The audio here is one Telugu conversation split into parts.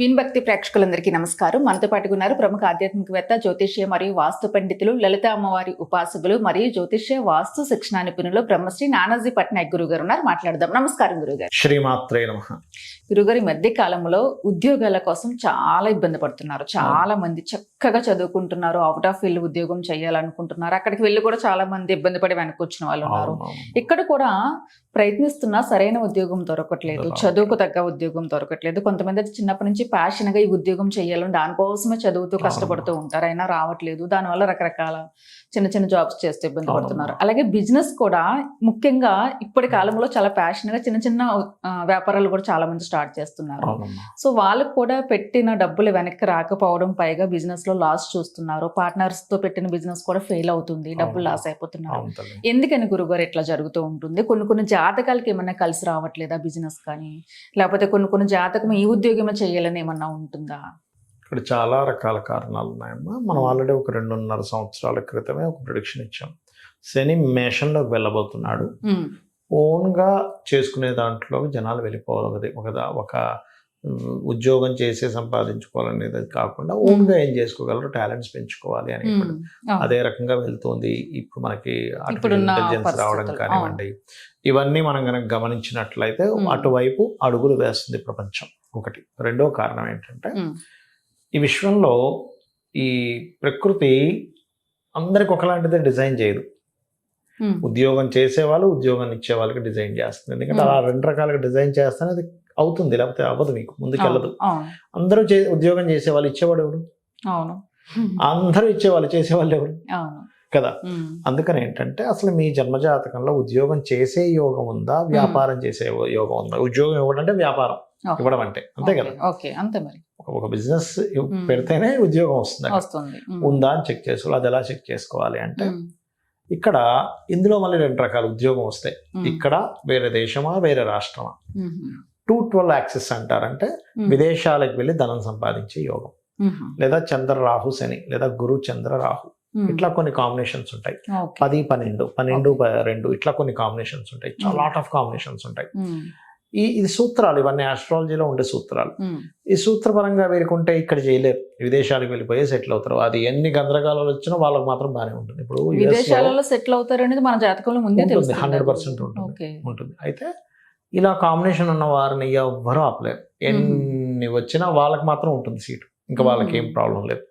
విన్భక్తి ప్రేక్షకులందరికీ నమస్కారం. మనతో పాటుగా ఉన్నారు ప్రముఖ ఆధ్యాత్మికవేత్త జ్యోతిష్య మరియు వాస్తు పండితులు లలిత అమ్మవారి ఉపాసకులు మరియు జ్యోతిష్య వాస్తు శిక్షణ నిపుణులు బ్రహ్మశ్రీ నానాజీ పట్నాయక్ గురువు గారు ఉన్నారు. మాట్లాడదాం. నమస్కారం గురుగారు. శ్రీమాత్రే నమ. గురుగారు ఈ మధ్య కాలంలో ఉద్యోగాల కోసం చాలా ఇబ్బంది పడుతున్నారు. చాలా మంది చక్కగా చదువుకుంటున్నారు. అవుట్ ఆఫ్ ఫీల్డ్ ఉద్యోగం చేయాలనుకుంటున్నారు. అక్కడికి వెళ్ళి కూడా చాలా మంది ఇబ్బంది పడి వెనక్కి వచ్చిన వాళ్ళు ఉన్నారు. ఇక్కడ కూడా ప్రయత్నిస్తున్నా సరైన ఉద్యోగం దొరకట్లేదు. చదువుకు తగ్గ ఉద్యోగం దొరకట్లేదు కొంతమంది అయితే చిన్నప్పటి నుంచి ప్యాషన్గా ఈ ఉద్యోగం చేయాలని దానికోసమే చదువుతూ. కష్టపడుతూ ఉంటారు అయినా రావట్లేదు దానివల్ల రకరకాల చిన్న చిన్న జాబ్స్ చేస్తూ ఇబ్బంది. పడుతున్నారు. అలాగే బిజినెస్ కూడా ముఖ్యంగా ఇప్పటి కాలంలో చాలా ప్యాషన్గా చిన్న చిన్న వ్యాపారాలు కూడా చాలా మంది స్టార్ట్ చేస్తున్నారు. సో వాళ్ళకు కూడా పెట్టిన డబ్బులు వెనక్కి రాకపోవడం పైగా బిజినెస్లో లాస్ చూస్తున్నారు. పార్ట్నర్స్తో పెట్టిన బిజినెస్ కూడా ఫెయిల్ అవుతుంది. డబ్బులు. లాస్ అయిపోతున్నారు. ఎందుకని గురుగారు ఇట్లా జరుగుతూ ఉంటుంది? కొన్ని కొన్ని జాతకాలకి ఏమన్నా కలిసి రావట్లేదా బిజినెస్ కానీ? లేకపోతే కొన్ని కొన్ని జాతకం ఈ ఉద్యోగమే చేయాలని ఏమన్నా ఉంటుందా? ఇక్కడ చాలా రకాల కారణాలు ఉన్నాయమ్మా మనం ఆల్రెడీ ఒక రెండున్నర సంవత్సరాల క్రితమే ఒక ప్రొడిక్షన్ ఇచ్చాం. శని మేషంలోకి వెళ్ళబోతున్నాడు. ఉమ్, ఓన్గా చేసుకునే దాంట్లో జనాలు వెళ్ళిపోవాలి. ఒక ఒక ఉద్యోగం చేసి సంపాదించుకోవాలనేది కాకుండా ఓన్గా ఏం చేసుకోగలరు? టాలెంట్స్ పెంచుకోవాలి అని అవును. అదే రకంగా వెళ్తుంది. ఇప్పుడు మనకి ఇంటెలిజెన్స్ రావడం కానివ్వండి. ఇవన్నీ మనం కనుక గమనించినట్లయితే Hmm. అటువైపు అడుగులు వేస్తుంది ప్రపంచం. ఒకటి. రెండో కారణం ఏంటంటే ఈ విశ్వంలో ఈ ప్రకృతి అందరికి ఒకలాంటిదే డిజైన్ చేయదు. ఉద్యోగం చేసే వాళ్ళు ఉద్యోగాన్ని ఇచ్చే వాళ్ళకి డిజైన్ చేస్తుంది. ఎందుకంటే అలా రెండు రకాలుగా డిజైన్ చేస్తేనే అది అవుతుంది లేకపోతే అవ్వదు మీకు ముందుకెళ్ళదు అందరూ చే ఉద్యోగం చేసే వాళ్ళు ఇచ్చేవాడు ఎవరు? అవును. అందరూ ఇచ్చేవాళ్ళు చేసేవాళ్ళు ఎవరు? కదా? అందుకని ఏంటంటే అసలు మీ జన్మజాతకంలో ఉద్యోగం చేసే యోగం ఉందా? వ్యాపారం చేసే యోగం ఉందా? ఉద్యోగం ఇవ్వడం అంటే వ్యాపారం. ఇవ్వడం అంటే అంతే కదా? ఓకే. అంతే మరి. ఒక- బిజినెస్. పెడితేనే ఉద్యోగం వస్తుంది ఉందా అని చెక్ చేసుకోవాలి అది ఎలా చెక్ చేసుకోవాలి అంటే ఇక్కడ ఇందులో మళ్ళీ రెండు రకాల ఉద్యోగం వస్తాయి. ఇక్కడ వేరే దేశమా వేరే రాష్ట్రమా? టూ ట్వెల్వ్ యాక్సెస్ అంటారంటే విదేశాలకు వెళ్ళి ధనం సంపాదించే యోగం. లేదా చంద్ర రాహు శని లేదా గురు చంద్ర రాహు ఇట్లా కొన్ని కాంబినేషన్స్ ఉంటాయి. పది పన్నెండు పన్నెండు రెండు ఇట్లా కొన్ని కాంబినేషన్స్ ఉంటాయి. లాట్ ఆఫ్ కాంబినేషన్స్ ఉంటాయి. ఈ ఇది సూత్రాలు ఇవన్నీ ఆస్ట్రాలజీలో ఉండే సూత్రాలు. ఈ సూత్రపరంగా వీరుకుంటే ఇక్కడ చేయలేరు. విదేశాలకు వెళ్ళిపోయి సెటిల్ అవుతారు. అది ఎన్ని గందరగోళాలు వచ్చినా వాళ్ళకి మాత్రం బాగానే ఉంటుంది. ఇప్పుడు విదేశాలలో సెటిల్ అవుతారు అనేది మన జాతకంలో ముందే ఉంటుంది, తెలుస్తుంది 100% ఉంటుంది. ఓకే. ఉంటుంది. అయితే ఇలా కాంబినేషన్ ఉన్న వారిని ఎవ్వరూ ఆపలేరు. ఎన్ని వచ్చినా వాళ్ళకి మాత్రం ఉంటుంది సీటు. ఇంకా వాళ్ళకి ఏం. ప్రాబ్లం లేదు.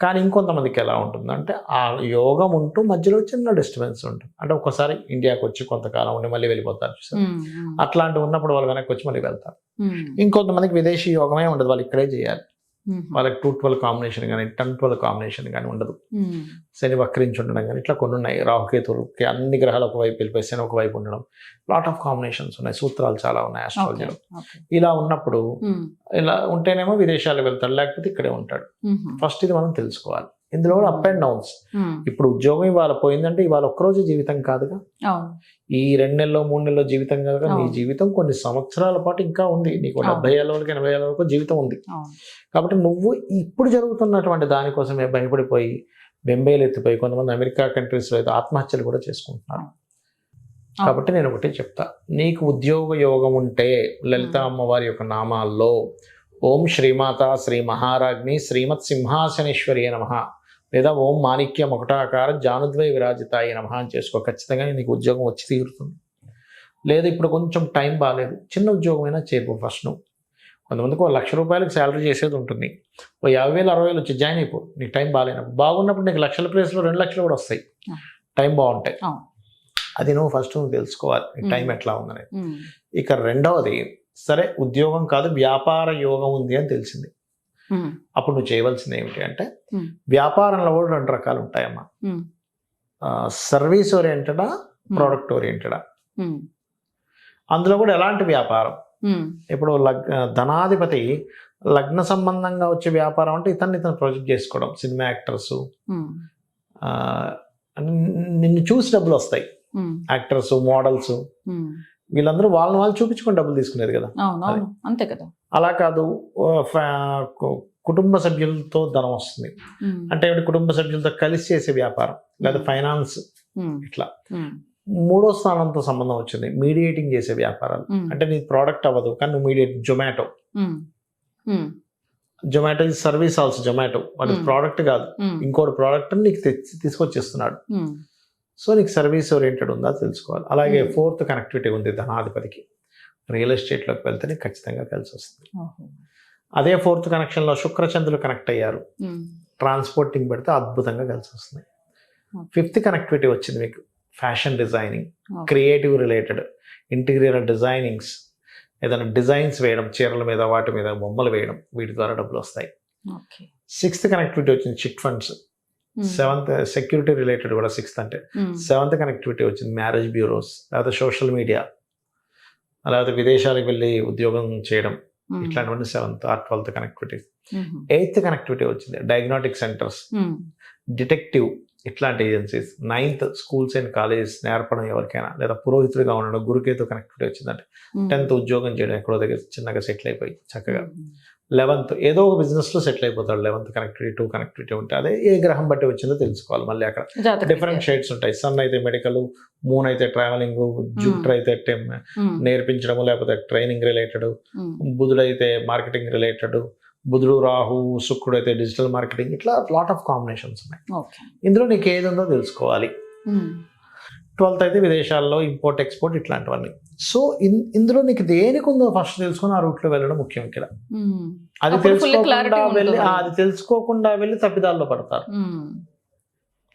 కానీ ఇంకొంతమందికి ఎలా ఉంటుంది అంటే ఆ యోగం ఉంటూ మధ్యలో చిన్న డిస్టర్బెన్స్ ఉంటుంది. అంటే ఒక్కసారి ఇండియాకి వచ్చి కొంతకాలం ఉండి మళ్ళీ వెళ్ళిపోతారు చూసారా? అట్లాంటివి ఉన్నప్పుడు వాళ్ళు వెనక్కి వచ్చి మళ్ళీ వెళ్తారు. ఇంకొంతమందికి విదేశీ యోగమే ఉండదు. వాళ్ళు ఇక్కడే చేయాలి. వాళ్ళకి టూ ట్వెల్వ్ కాంబినేషన్ కానీ టెన్ ట్వెల్వ్ కాంబినేషన్ కానీ ఉండదు. శని వక్రించి ఉండడం కానీ ఇట్లా కొన్ని ఉన్నాయి. రాహుకేతులకి అన్ని గ్రహాలు ఒకవైపు వెళ్ళిపోయి శని ఒకవైపు ఉండడం. లాట్ ఆఫ్ కాంబినేషన్స్ ఉన్నాయి. సూత్రాలు చాలా ఉన్నాయి ఆస్ట్రాలజీలో ఇలా ఉన్నప్పుడు ఇలా ఉంటేనేమో విదేశాలకు వెళ్తాడు లేకపోతే ఇక్కడే ఉంటాడు. ఫస్ట్ ఇది మనం తెలుసుకోవాలి. ఇందులో కూడా అప్ అండ్ డౌన్స్ ఇప్పుడు ఉద్యోగం ఇవాళ పోయిందంటే ఇవాళ ఒక్కరోజు జీవితం కాదుగా? ఈ రెండు నెలలో మూడు నెలలో జీవితం కాదుగా? నీ. జీవితం కొన్ని సంవత్సరాల పాటు ఇంకా ఉంది. నీకు. డెబ్బై ఏళ్ళ వరకు ఎనభై ఏళ్ళ వరకు జీవితం ఉంది. కాబట్టి నువ్వు ఇప్పుడు జరుగుతున్నటువంటి దానికోసమే భయపడిపోయి బెంబేలు ఎత్తిపోయి కొంతమంది అమెరికా కంట్రీస్లో అయితే ఆత్మహత్యలు కూడా చేసుకుంటున్నారు. కాబట్టి నేను ఒకటి చెప్తా. నీకు ఉద్యోగ యోగం ఉంటే లలిత అమ్మవారి యొక్క నామాల్లో ఓం శ్రీమాత శ్రీ మహారాజ్ని శ్రీమత్ సింహాసనేశ్వరి నమ. లేదా ఓం మాణిక్య ఒకటాకార జానుద్వయ విరాజితాయి నమ అని చేసుకో. ఖచ్చితంగా నీకు ఉద్యోగం వచ్చి తీరుతుంది. లేదు ఇప్పుడు కొంచెం టైం బాగాలేదు చిన్న ఉద్యోగం అయినా చేరుకో ఫస్ట్ నువ్వు. కొంతమందికి ఒక లక్ష రూపాయలకి శాలరీ చేసేది ఉంటుంది. ఓ యాభై వేలు అరవై వేలు వచ్చి జాయిన్ అయిపో నీకు టైం బాగాలేనప్పుడు. బాగున్నప్పుడు నీకు లక్షల ప్లేస్లో రెండు లక్షలు కూడా వస్తాయి. టైం బాగుంటాయి. అది నువ్వు ఫస్ట్ నువ్వు తెలుసుకోవాలి టైం. ఎట్లా ఉందనేది. ఇక రెండవది సరే ఉద్యోగం కాదు వ్యాపార యోగం ఉంది అని తెలిసింది. అప్పుడు నువ్వు చేయవలసింది ఏమిటి అంటే. వ్యాపారంలో కూడా రెండు రకాలు ఉంటాయమ్మా సర్వీస్ ఓరియంటెడా ప్రోడక్ట్ ఓరియంటెడా అందులో కూడా ఎలాంటి వ్యాపారం? ఇప్పుడు ధనాధిపతి లగ్న సంబంధంగా వచ్చే వ్యాపారం అంటే ఇతన్ని ఇతను ప్రొజెక్ట్ చేసుకోవడం. సినిమా యాక్టర్స్ నిన్ను చూసి డబ్బులు వస్తాయి యాక్టర్స్ మోడల్స్. వీళ్ళందరూ వాళ్ళని వాళ్ళు చూపించుకొని డబ్బులు తీసుకునేది కదా. అంతే కదా. అలా కాదు కుటుంబ సభ్యులతో ధనం వస్తుంది. అంటే కుటుంబ సభ్యులతో కలిసి చేసే వ్యాపారం లేదా. ఫైనాన్స్ ఇట్లా. మూడో స్థానంతో సంబంధం వచ్చింది మీడియేటింగ్ చేసే వ్యాపారాలు. అంటే నీ ప్రోడక్ట్ అవ్వదు కానీ నువ్వు mediate Zomato. Zomato is service also Zomato. Hmm. Product కాదు ఇంకోటి ప్రోడక్ట్ నీకు తెచ్చి తీసుకొచ్చిస్తున్నాడు. సో నీకు సర్వీస్ ఓరియంటెడ్ ఉందా తెలుసుకోవాలి అలాగే. ఫోర్త్ కనెక్టివిటీ ఉంది ధనాధిపతికి రియల్ ఎస్టేట్లోకి వెళ్తే నీకు ఖచ్చితంగా కలిసి వస్తుంది. అదే ఫోర్త్ కనెక్షన్లో శుక్రచంద్రులు కనెక్ట్ అయ్యారు ట్రాన్స్పోర్టింగ్ పెడితే అద్భుతంగా కలిసి వస్తుంది. ఫిఫ్త్ కనెక్టివిటీ వచ్చింది మీకు fashion designing. Creative related interior designings ఏదైనా డిజైన్స్ వేయడం చీరల మీద వాటి మీద బొమ్మలు వేయడం వీటి ద్వారా డబ్బులు వస్తాయి. సిక్స్త్ కనెక్టివిటీ వచ్చింది chit funds seventh security related కూడా సిక్స్త్ అంటే. సెవెంత్ కనెక్టివిటీ వచ్చింది మ్యారేజ్ బ్యూరోస్ లేకపోతే సోషల్ మీడియా లేకపోతే విదేశాలకు వెళ్ళి ఉద్యోగం చేయడం. ఉమ్, ఇట్లాంటివన్నీ seventh or twelfth connectivity eighth connectivity వచ్చింది డయాగ్నోటిక్ సెంటర్స్ డిటెక్టివ్ ఇట్లాంటి agencies ninth schools and colleges నేర్పడం ఎవరికైనా లేదా పురోహితుడిగా ఉండడం గురుకేతో కనెక్టివిటీ వచ్చిందంటే. టెన్త్ ఉద్యోగం చేయడం ఎక్కడో దగ్గర చిన్నగా సెటిల్ అయిపోయి చక్కగా. ఉమ్, లెవెన్త్ ఏదో ఒక బిజినెస్లో సెటిల్ అయిపోతాడు. లెవెన్త్ కనెక్టివిటీ టూ కనెక్టివిటీ ఉంటే అదే ఏ గ్రహం బట్టి వచ్చిందో తెలుసుకోవాలి. మళ్ళీ అక్కడ డిఫరెంట్ షేడ్స్ ఉంటాయి. సన్ అయితే మెడికల్ మూన్ అయితే ట్రావెలింగ్ జూపిటర్ అయితే నేర్పించడము లేకపోతే ట్రైనింగ్ రిలేటెడ్ బుధుడు అయితే మార్కెటింగ్ రిలేటెడ్ బుధుడు రాహు శుక్రుడు అయితే డిజిటల్ మార్కెటింగ్ ఇట్లా లాట్ ఆఫ్ కాంబినేషన్స్ ఉన్నాయి. ఇందులో నీకు ఏది ఉందో తెలుసుకోవాలి. ట్వెల్త్ అయితే విదేశాల్లో ఇంపోర్ట్ ఎక్స్పోర్ట్ ఇట్లాంటివన్నీ. సో ఇన్- ఇందులో నీకు దేనికి ఉందో ఫస్ట్ తెలుసుకొని ఆ రూట్లో వెళ్ళడం ముఖ్యం ఇక్కడ. అది తెలుసుకోకుండా వెళ్ళి అది తెలుసుకోకుండా వెళ్ళి తప్పిదాల్లో పడతారు.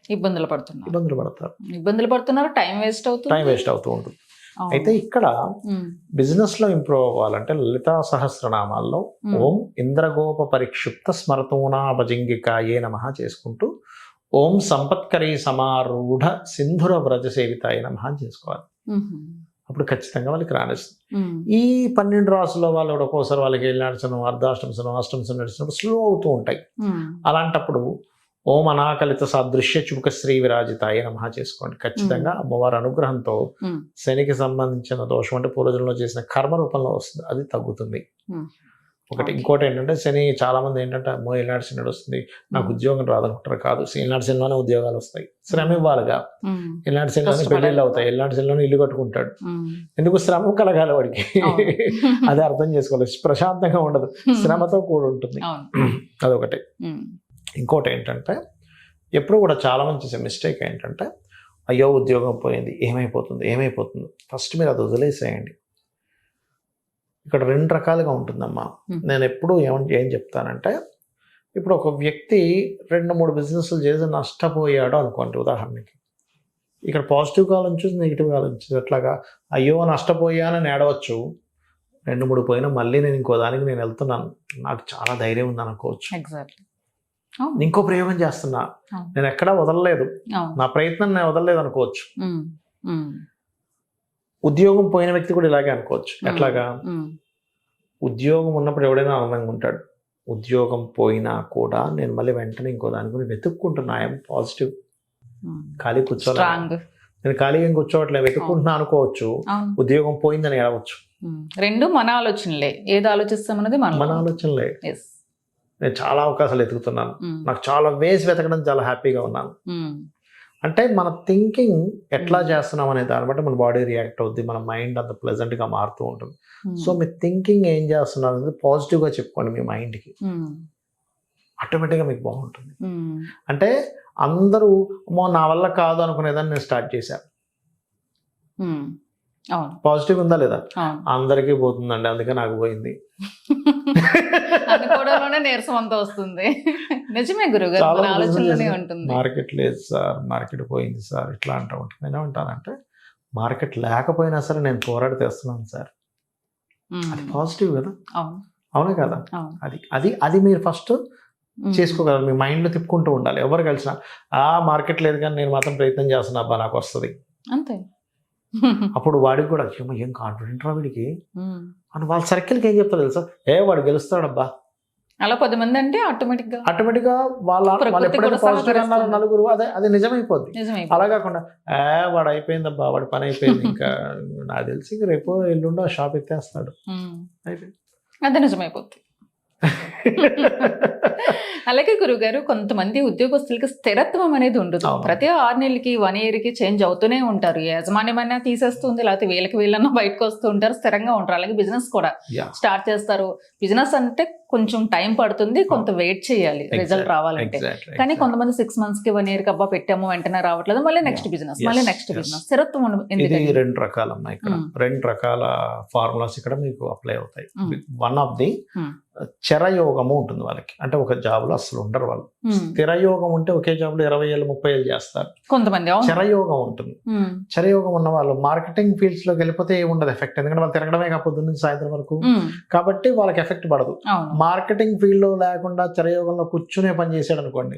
ఇబ్బందులు పడుతున్నారు. ఇబ్బందులు పడతారు. ఇబ్బందులు పడుతున్నారు టైం వేస్ట్ అవుతుంది. టైం వేస్ట్ అవుతూ ఉంటుంది. అయితే ఇక్కడ బిజినెస్లో ఇంప్రూవ్ అవ్వాలంటే లలితా సహస్రనామాల్లో ఓం ఇంద్రగోప పరిక్షిప్త స్మరతూనాభజింగికాయే నమ చేసుకుంటూ ఓం సంపత్కరీ సమారూఢ సింధుర వ్రజ సేవితాయ నమ చేసుకోవాలి. అప్పుడు ఖచ్చితంగా వాళ్ళకి రాణిస్తుంది. ఉమ్, ఈ పన్నెండు రాసుల్లో వాళ్ళు కూడా ఒక్కోసారి వాళ్ళకి నడిచడం అర్ధాష్టంశనం అష్టంశనం నడిచినప్పుడు స్లో అవుతూ ఉంటాయి. అలాంటప్పుడు ఓం అనాకలిత సాదృశ్య చుబుక శ్రీ విరాజితాయ నమ చేసుకోండి. ఖచ్చితంగా అమ్మవారి అనుగ్రహంతో శనికి సంబంధించిన దోషం అంటే పూర్వజంలో చేసిన కర్మ రూపంలో వస్తుంది. అది తగ్గుతుంది. ఒకటి. ఇంకోటి ఏంటంటే శని చాలా మంది ఏంటంటే అమ్మో ఏనాడు శని వస్తుంది నాకు ఉద్యోగం రాదనుకుంటారు. కాదు ఏనాడు శనిలోనే ఉద్యోగాలు వస్తాయి. శ్రమ ఇవ్వాలిగా. ఎలాంటి శనిలోనే. పెళ్ళిళ్ళు అవుతాయి. ఎలాంటి శనిలోనే ఇల్లు కట్టుకుంటాడు. ఎందుకు? శ్రమ కలగాలి వాడికి. అది అర్థం చేసుకోవాలి. ప్రశాంతంగా ఉండదు. శ్రమతో కూడి ఉంటుంది. అదొకటి. ఇంకోటి ఏంటంటే ఎప్పుడు కూడా చాలా మంది చేసే మిస్టేక్ ఏంటంటే అయ్యో ఉద్యోగం పోయింది. ఏమైపోతుంది? ఏమైపోతుంది? ఫస్ట్ మీరు అది వదిలేసేయండి. ఇక్కడ రెండు రకాలుగా ఉంటుందమ్మా. నేను ఎప్పుడు ఏం ఏం చెప్తానంటే ఇప్పుడు ఒక వ్యక్తి రెండు మూడు బిజినెస్లు చేసి నష్టపోయాడు అనుకోండి ఉదాహరణకి. ఇక్కడ పాజిటివ్ ఆలోచించు నెగిటివ్ ఆలోచించు ఎట్లాగా అయ్యో నష్టపోయానని ఏడవచ్చు. రెండు మూడు పోయినా మళ్ళీ నేను ఇంకో దానికి నేను వెళ్తున్నాను. నాకు చాలా ధైర్యం ఉంది అనుకోవచ్చు. ఇంకో ప్రయోగం చేస్తున్నా. నేను ఎక్కడా వదలలేదు. నా ప్రయత్నం నేను వదలలేదు అనుకోవచ్చు. ఉద్యోగం పోయిన వ్యక్తి కూడా ఇలాగే అనుకోవచ్చు. ఎట్లాగా? ఉద్యోగం ఉన్నప్పుడు ఎవడైనా ఆనందంగా ఉంటాడు. ఉద్యోగం పోయినా కూడా నేను మళ్ళీ వెంటనే ఇంకో దాని గురించి వెతుక్కుంటున్నా. I'm positive. ఖాళీ కూర్చోలే నేను ఖాళీగా కూర్చోవట్లేదు వెతుక్కుంటున్నా అనుకోవచ్చు. ఉద్యోగం పోయిందని ఏడవచ్చు. రెండు మన ఆలోచనలే. ఏది ఆలోచిస్తామన్నది మన. మన ఆలోచనలే. నేను చాలా అవకాశాలు ఎతుకుతున్నాను నాకు చాలా వేస్ వెతకడం చాలా హ్యాపీగా ఉన్నాను. అంటే మన థింకింగ్ ఎట్లా. చేస్తున్నాం అనే దాన్ని బట్టి మన బాడీ రియాక్ట్ అవుద్ది మన మైండ్ అంత pleasant గా మారుతూ ఉంటుంది. సో మీ థింకింగ్ ఏం చేస్తున్నారు అనేది పాజిటివ్గా చెప్పుకోండి మీ మైండ్కి ఆటోమేటిక్గా మీకు బాగుంటుంది. అంటే అందరూ అమ్మో నా వల్ల కాదు అనుకునేదాన్ని నేను స్టార్ట్ చేశాను పాజిటివ్ ఉందా లేదా? అందరికీ పోతుందండి అందుకే నాకు పోయింది. అనుకోవడంలోనే నీరసం అంతా వస్తుంది. నిజమే గురుగారు ఆలోచనలోనే. ఉంటుంది. మార్కెట్ లేదు సార్ మార్కెట్ పోయింది సార్ ఇట్లా అంటూ ఉంటాను నేను ఏమంటానంటే మార్కెట్ లేకపోయినా సరే నేను పోరాడి తెస్తున్నాను సార్. అది పాజిటివ్ కదా? అవును. కదా? అది అది అది మీరు ఫస్ట్. చేసుకోగలరు. మీ మైండ్లో తిప్పుకుంటూ ఉండాలి. ఎవరు కలిసినా ఆ మార్కెట్ లేదు కానీ నేను మాత్రం ప్రయత్నం చేస్తున్నా అబ్బా నాకు వస్తుంది. అంతే. అప్పుడు వాడికి కూడా "ఏమో, ఏం కాన్ఫిడెంట్ రా వీడికి. అని వాళ్ళ సర్కిల్కి ఏం చెప్తారు తెలుసా? ఏ వాడు గెలుస్తాడబ్బా. అలా పది మంది అంటే ఆటోమేటిక్గా ఆటోమేటిక్గా వాళ్ళ వాళ్ళు ఎప్పుడైతే పాజిటివ్ అన్నారో. నలుగురు అదే అది నిజమైపోద్ది. నిజమే అలా కాకుండా ఏ వాడు అయిపోయిందబ్బా వాడి పని అయిపోయింది ఇంకా నాకు తెలిసి రేపు ఎల్లుండో షాప్ ఎత్తేస్తాడు. అయిపోయింది. అది నిజమైపోద్ది. అలాగే గురుగారు కొంతమంది ఉద్యోగస్తులకి స్థిరత్వం అనేది ఉండదు. ప్రతి ఆరు నెలలకి వన్ ఇయర్కి చేంజ్ అవుతూనే ఉంటారు యాజమాన్యమైనా తీసేస్తుంది లేకపోతే వీళ్ళకి వీళ్ళన్నా బయటకు వస్తూ ఉంటారు స్థిరంగా ఉంటారు అలాగే బిజినెస్ కూడా. స్టార్ట్ చేస్తారు బిజినెస్ అంటే కొంచెం టైం పడుతుంది కొంత వెయిట్ చేయాలి రిజల్ట్. రావాలంటే. కానీ. కొంతమంది సిక్స్ మంత్స్కి వన్ ఇయర్కి అబ్బా పెట్టాము వెంటనే రావట్లేదు మళ్ళీ నెక్స్ట్. బిజినెస్. మళ్ళీ నెక్స్ట్. బిజినెస్ స్థిరత్వం ఇది రెండు రకాలమ్మా ఇక్కడ Mm. రెండు రకాల ఫార్ములాస్ ఇక్కడ మీకు అప్లై అవుతాయి. One of the Mm. చరయోగము ఉంటుంది వాళ్ళకి. అంటే ఒక జాబ్లో అసలు ఉండరు వాళ్ళు. స్థిరయోగం ఉంటే ఒకే జాబ్లో ఇరవై ఏళ్ళు ముప్పై ఏళ్ళు చేస్తారు. కొంతమంది చరయోగం ఉంటుంది. చరయోగం ఉన్న వాళ్ళు మార్కెటింగ్ ఫీల్డ్స్లోకి వెళ్ళిపోతే ఉండదు ఎఫెక్ట్. ఎందుకంటే వాళ్ళు తిరగడమే కాకపోతే నుంచి సాయంత్రం వరకు. కాబట్టి వాళ్ళకి ఎఫెక్ట్ పడదు. మార్కెటింగ్ ఫీల్డ్లో లేకుండా చరయోగంలో కూర్చునే పని చేసాడు అనుకోండి.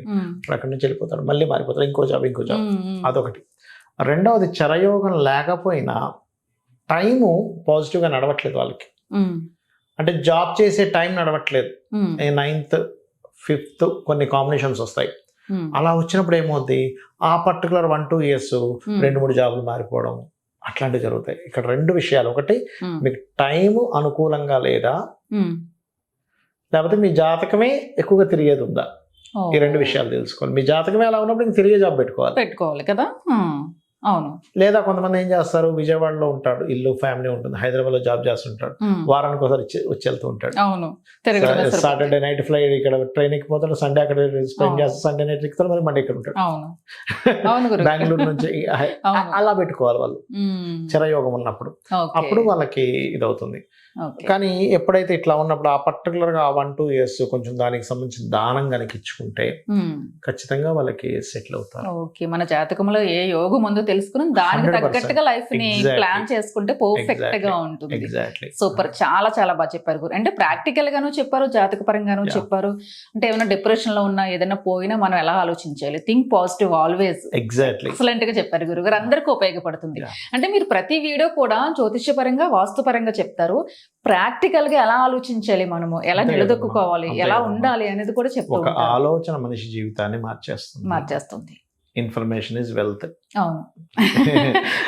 అక్కడి నుంచి వెళ్ళిపోతాడు. మళ్ళీ మారిపోతాడు. ఇంకో జాబ్ ఇంకో జాబ్. అదొకటి. రెండవది చరయోగం లేకపోయినా టైము పాజిటివ్గా నడవట్లేదు వాళ్ళకి. అంటే జాబ్ చేసే టైం నడవట్లేదు ఉమ్. నైన్త్ ఫిఫ్త్ కొన్ని కాంబినేషన్స్ వస్తాయి ఉమ్. అలా వచ్చినప్పుడు ఏమవుద్ది ఆ particular one two years um. రెండు మూడు జాబులు మారిపోవడం అట్లాంటివి జరుగుతాయి ఇక్కడ రెండు విషయాలు ఒకటి. మీకు టైం అనుకూలంగా లేదా. లేకపోతే మీ జాతకమే ఎక్కువగా తిరిగేది ఉందా. ఈ రెండు విషయాలు తెలుసుకోవాలి మీ జాతకమే అలా ఉన్నప్పుడు ఇంక తిరిగే జాబ్ పెట్టుకోవాలి పెట్టుకోవాలి కదా. అవును లేదా కొంతమంది ఏం చేస్తారు విజయవాడలో ఉంటాడు ఇల్లు ఫ్యామిలీ ఉంటుంది హైదరాబాద్లో జాబ్ చేస్తుంటాడు. వారానికి ఒకసారి వచ్చి వెళ్తూ ఉంటాడు అవును. సాటర్డే నైట్ ఫ్లైట్ ఇక్కడ ట్రైన్ ఎక్కిపోతాడు సండే అక్కడ స్పెండ్. చేస్తాడు సండే నైట్ ఎక్కుతాడు మరి మండే ఇక్కడ ఉంటాడు బెంగళూరు నుంచి. అలా పెట్టుకోవాలి వాళ్ళు. చిరయోగం ఉన్నప్పుడు. అప్పుడు వాళ్ళకి ఇదవుతుంది. కానీ ఎప్పుడైతే ఇట్లా ఉన్నప్పుడు ఆ పర్టికులర్గా వన్ టూ ఇయర్స్ కొంచెం దానికి సంబంధించిన దానం కనుక ఇచ్చుకుంటే. ఖచ్చితంగా వాళ్ళకి సెటిల్ అవుతారు ఓకే మన జాతకంలో ఏ యోగం ఉందో తెలుసుకుని దానికి 100% తగ్గట్టుగా లైఫ్ని. ప్లాన్ చేసుకుంటే పర్ఫెక్ట్గా. ఉంటుంది. సూపర్ చాలా చాలా బాగా చెప్పారు గురు. అంటే ప్రాక్టికల్ గాను చెప్పారు జాతక పరంగాను. చెప్పారు. అంటే ఏమైనా డిప్రెషన్లో ఉన్నా ఏదైనా పోయినా మనం ఎలా ఆలోచించాలి? థింక్ పాజిటివ్ ఆల్వేస్ ఎగ్జాక్ట్లీ ఎక్సలెంట్గా చెప్పారు గురుగారు అందరికీ ఉపయోగపడుతుంది. అంటే మీరు ప్రతి వీడియో కూడా జ్యోతిష్యపరంగా వాస్తుపరంగా చెప్తారు. ప్రాక్టికల్గా ఎలా ఆలోచించాలి మనము? ఎలా నిలదొక్కుకోవాలి. ఎలా. ఉండాలి అనేది కూడా చెప్తూ ఉంటారు. ఆలోచన మనిషి జీవితాన్ని మార్చేస్తుంది. మార్చేస్తుంది. Information is wealth. అవును.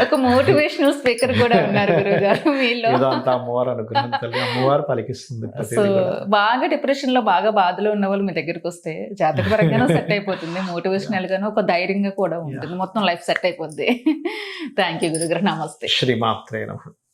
ఒక మోటివేషనల్ స్పీకర్ కూడా ఉన్నారు గురువు గారు మీలో. ఏదో అంత అమ్మవారు అనుకున్నాను తల్లి అమ్మవారు పలికిస్తుంది సో. బాగా డిప్రెషన్లో బాగా బాధలో ఉన్న వాళ్ళు మీ దగ్గరికి వస్తే జాతక పరంగానూ సెట్ అయిపోతుంది. మోటివేషనల్ గాను ఒక ధైర్యంగా కూడా ఉంటుంది. మొత్తం లైఫ్ సెట్ అయిపోద్ది. థ్యాంక్ యూ గురుగారు నమస్తే. శ్రీమాత్రే నమః.